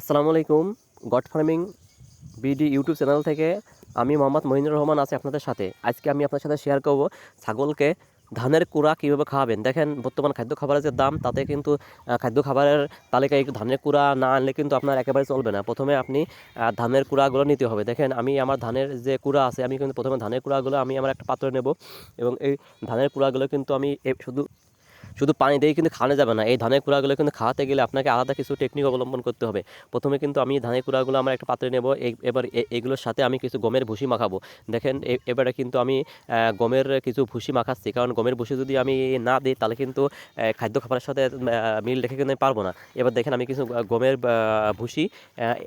আসসালামু আলাইকুম, god farming BD YouTube channel থেকে আমি মোহাম্মদ মহিনুর রহমান আছি আপনাদের সাথে। আজকে আমি আপনার সাথে শেয়ার করব ছাগলকে ধানের কুড়া কীভাবে খাওয়াবেন। দেখেন, বর্তমান খাদ্য খাবারের যে দাম, তাতে কিন্তু খাদ্য খাবারের তালিকায় একটু ধানের কুড়া না আনলে কিন্তু আপনার একেবারে চলবে না। প্রথমে আপনি ধানের কুড়াগুলো নিতে হবে। দেখেন, আমি আমার ধানের যে কুড়া আছে, আমি কিন্তু প্রথমে ধানের কুড়াগুলো আমি আমার একটা পাত্রে নেব এবং এই ধানের কুড়াগুলো কিন্তু আমি শুধু শুধু পানি দিয়ে কিন্তু খাওয়ানো যাবে না। এই ধানের কুড়াগুলো কিন্তু খাওয়াতে গেলে আপনাকে আলাদা কিছু টেকনিক অবলম্বন করতে হবে। প্রথমে কিন্তু আমি ধানের কুড়াগুলো আমার একটা পাত্রে নেব। এবার এগুলোর সাথে আমি কিছু গমের ভুসি মাখাবো। দেখেন এবারে কিন্তু আমি গমের কিছু ভুসি মাখাচ্ছি। কারণ গমের ভুসি যদি আমি না দিই, তাহলে কিন্তু খাদ্য খাবারের সাথে মিল রেখে কিন্তু আমি পারব না। এবার দেখেন, আমি কিছু গমের ভুসি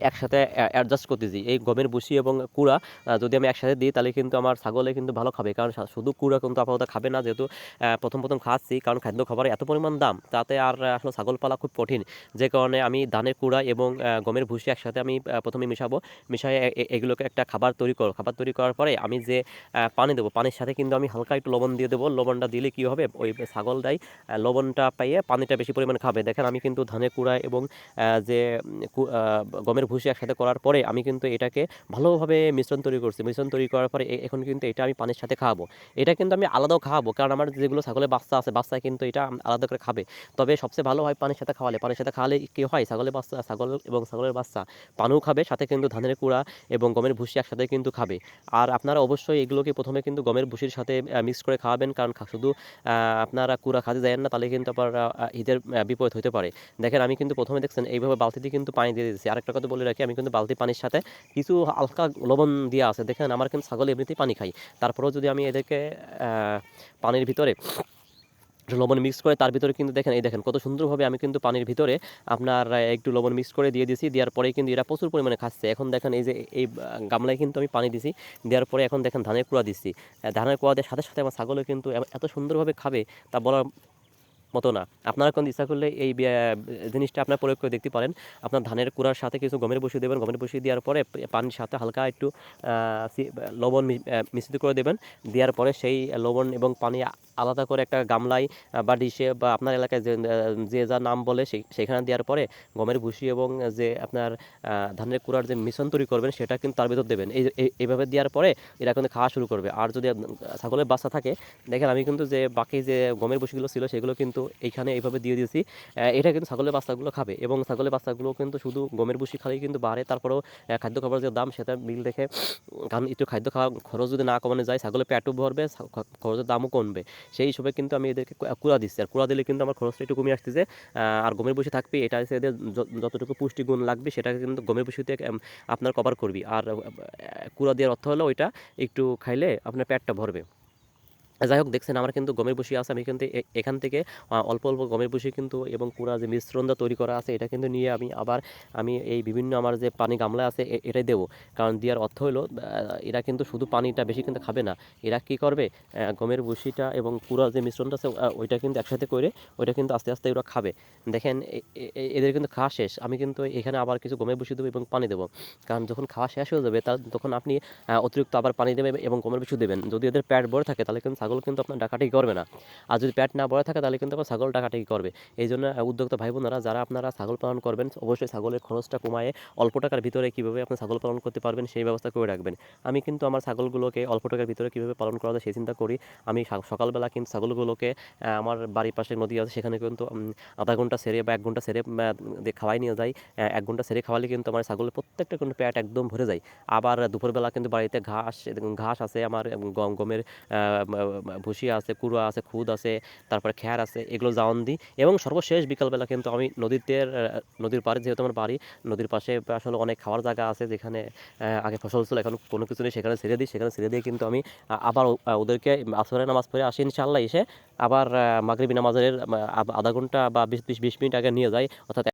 একসাথে অ্যাডজাস্ট করতেছি। এই গমের ভুসি এবং কুড়া যদি আমি একসাথে দিই, তাহলে কিন্তু আমার ছাগলে কিন্তু ভালো খাবে। কারণ শুধু কুড়া কিন্তু আপাতত খাবে না। যেহেতু প্রথম প্রথম খাচ্ছি, কারণ খাদ্য খাবারের এত পরিমাণ দাম তাতে আর আসলে ছাগল পালা খুব কঠিন। যে কারণে আমি ধানের কুড়া এবং গমের ভুসি একসাথে আমি প্রথমে মিশাবো। মিশাই এগুলোকে একটা খাবার তৈরি করো। খাবার তৈরি করার পরে আমি যে পানি দেবো পানির সাথে কিন্তু আমি হালকা একটু লবণ দিয়ে দেবো। লবণটা দিলে কী হবে? ওই ছাগলটাই আহ, লবণটা পাইয়ে পানিটা বেশি পরিমাণে খাবে। দেখেন আমি কিন্তু ধানের কুড়া এবং যে গমের ভুসি একসাথে করার পরে আমি কিন্তু এটাকে ভালোভাবে মিশ্রণ তৈরি করছি। মিশ্রণ তৈরি করার পরে এখন কিন্তু এটা আমি পানির সাথে খাওয়াবো। এটা কিন্তু আমি আলাদাও খাওয়াবো কারণ আমার যেগুলো ছাগলের বাচ্চা আছে বাচ্চা কিন্তু এটা আলাদা করে খাবে। তবে সবচেয়ে ভালো হয় পানির সাথে খাওয়ালে। পানির সাথে খাওয়ালে কি হয়? ছাগলের বাচ্চা, ছাগল এবং ছাগলের বাচ্চা পানিও খাবে, সাথে কিন্তু ধানের কুড়া এবং গমের ভুসি একসাথে কিন্তু খাবে। আর আপনারা অবশ্যই এগুলোকে প্রথমে কিন্তু গমের ভুসির সাথে মিক্স করে খাওয়াবেন। কারণ শুধু আপনারা কুড়া খাতে যায় না, তাহলে কিন্তু আবার ঈদের বিপরীত হতে পারে। দেখেন, আমি কিন্তু প্রথমে দেখছেন, এইভাবে বালতিতে কিন্তু পানি দিয়ে দিয়েছি। আরেকটা কথা বলে রাখি, আমি কিন্তু বালতি পানির সাথে কিছু হালকা লবণ দেওয়া আছে। দেখেন, আমার কিন্তু ছাগল এমনিতেই পানি খাই তারপরেও যদি আমি এদেরকে পানির ভিতরে লবণ মিক্স করে তার ভিতরে কিন্তু দেখেন, এই দেখেন কত সুন্দরভাবে আমি কিন্তু পানির ভিতরে আপনার একটু লবণ মিক্স করে দিয়ে দিয়েছি। দেওয়ার পরে কিন্তু এরা প্রচুর পরিমাণে খাচ্ছে। এখন দেখেন এই যে, এই গামলায় কিন্তু আমি পানি দিছি। দেওয়ার পরে এখন দেখেন ধানের কুড়া দিচ্ছি ধানের কুড়া দেওয়ার সাথে সাথে আমার ছাগলও কিন্তু এত সুন্দরভাবে খাবে তা বলার মতো না। আপনারা কোন ইচ্ছা করলে এই জিনিসটা আপনার প্রয়োগ করে দেখতে পারেন। আপনার ধানের কুড়ার সাথে কিছু গমের বসিয়ে দেবেন। গমের বসিয়ে দেওয়ার পরে পানির সাথে হালকা একটু লবণ মিশ্রিত করে দেবেন। দেওয়ার পরে সেই লবণ এবং পানি আলাদা করে একটা গামলায় বা ডিশে, বা আপনার এলাকায় যে যে যা নাম বলে সেই সেখানে দেওয়ার পরে গমের ভুসি এবং যে আপনার ধানের কুড়ার যে মিশ্রণ তৈরি করবেন সেটা কিন্তু তার ভিতর দেবেন। এই এই- এইভাবে দেওয়ার পরে এরা কিন্তু খাওয়া শুরু করবে। আর যদি ছাগলের বাচ্চা থাকে, দেখেন আমি কিন্তু যে বাকি যে গমের ভুসিগুলো ছিল সেগুলো কিন্তু এইখানে এইভাবে দিয়ে দিয়েছি। এটা কিন্তু ছাগলের বাচ্চাগুলো খাবে এবং ছাগলের বাচ্চাগুলো কিন্তু শুধু গমের ভুসি খালেই কিন্তু বাড়ে। তারপরেও খাদ্য খাবারের যে দাম সেটা মিল দেখে কারণ একটু খাদ্য খাওয়া খরচ যদি না কমানো যায়, ছাগলের পেটও ভরবে খরচের দামও কমবে। সেই হিসেবে কিন্তু আমি এদেরকে কুড়া দিচ্ছি। আর কুড়া দিলে কিন্তু আমার খরচটা একটু কমে আসতেছে। আর গমের বসে থাকবে, এটা হচ্ছে এদের যতটুকু পুষ্টিগুণ লাগবে, সেটাকে কিন্তু গমের বসিতে আপনার কভার করবি। আর কুড়া দেওয়ার অর্থ হলো ওইটা একটু খাইলে আপনার পেটটা ভরবে। যাই হোক দেখছেন আমার কিন্তু গমের বসি আছে, আমি কিন্তু এখান থেকে অল্প অল্প গমের বসি কিন্তু এবং কুড়া যে মিশ্রণটা তৈরি করা আছে, এটা কিন্তু নিয়ে আমি আবার আমি এই বিভিন্ন আমার যে পানি গামলা আছে এটাই দেবো। কারণ দেওয়ার অর্থ হলো এরা কিন্তু শুধু পানিটা বেশি কিন্তু খাবে না। এরা কি করবে? গমের বসিটা এবং কুড়া যে মিশ্রণটা আছে ওইটা কিন্তু একসাথে করে, ওইটা কিন্তু আস্তে আস্তে ওরা খাবে। দেখেন এদের কিন্তু খাওয়া শেষ। আমি কিন্তু এখানে আবার কিছু গমের বসি দেবো এবং পানি দেবো। কারণ যখন খাওয়া শেষ হয়ে যাবে, তার তখন আপনি অতিরিক্ত আবার পানি দেবেন এবং গমের বসি দেবেন। যদি এদের পেট বড় থাকে, তাহলে কিন্তু ছাগল কিন্তু আপনার ডাকাটাকি করবে না। আর যদি প্যাট না ভরে থাকে তাহলে কিন্তু আপনার ছাগল ডাকাটাকি করবে। এই জন্য উদ্যোক্তা ভাই বোনেরা যারা আপনারা ছাগল পালন করবেন, অবশ্যই ছাগলের খরচটা কমায়ে অল্প টাকার ভিতরে কীভাবে আপনি ছাগল পালন করতে পারবেন সেই ব্যবস্থা করে রাখবেন। আমি কিন্তু আমার ছাগলগুলোকে অল্প টাকার ভিতরে কীভাবে পালন করা যায় সেই চিন্তা করি। আমি সকালবেলা কিন্তু ছাগলগুলোকে আমার বাড়ির পাশে নদী আছে, সেখানে কিন্তু আধা ঘণ্টা সেরে বা এক ঘণ্টা সেরে খাওয়াই নিয়ে যাই। এক ঘণ্টা সেরে খাওয়ালে কিন্তু আমার ছাগলের প্রত্যেকটা কিন্তু প্যাট একদম ভরে যায়। আবার দুপুরবেলা কিন্তু বাড়িতে ঘাস ঘাস আছে আমার গম গমের ভুসি আছে, কুড়া আছে, খুদ আছে, তারপরে খ্যার আছে, এগুলো জাওয়ান দিই। এবং সর্বশেষ বিকালবেলা কিন্তু আমি নদীতে নদীর পাড়ে, যেহেতু আমার বাড়ি, নদীর পাশে আসলে অনেক খাওয়ার জায়গা আছে যেখানে আগে ফসল ছিল, এখন কোনো কিছু নেই, সেখানে ছেড়ে দিই, সেখানে ছেড়ে দিয়ে কিন্তু আমি আবার ওদেরকে আসরের নামাজ পড়ে আসি ইনশাল্লাহ এসে আবার মাগরিবি নামাজের আধা ঘণ্টা বা বিশ বিশ মিনিট আগে নিয়ে যাই, অর্থাৎ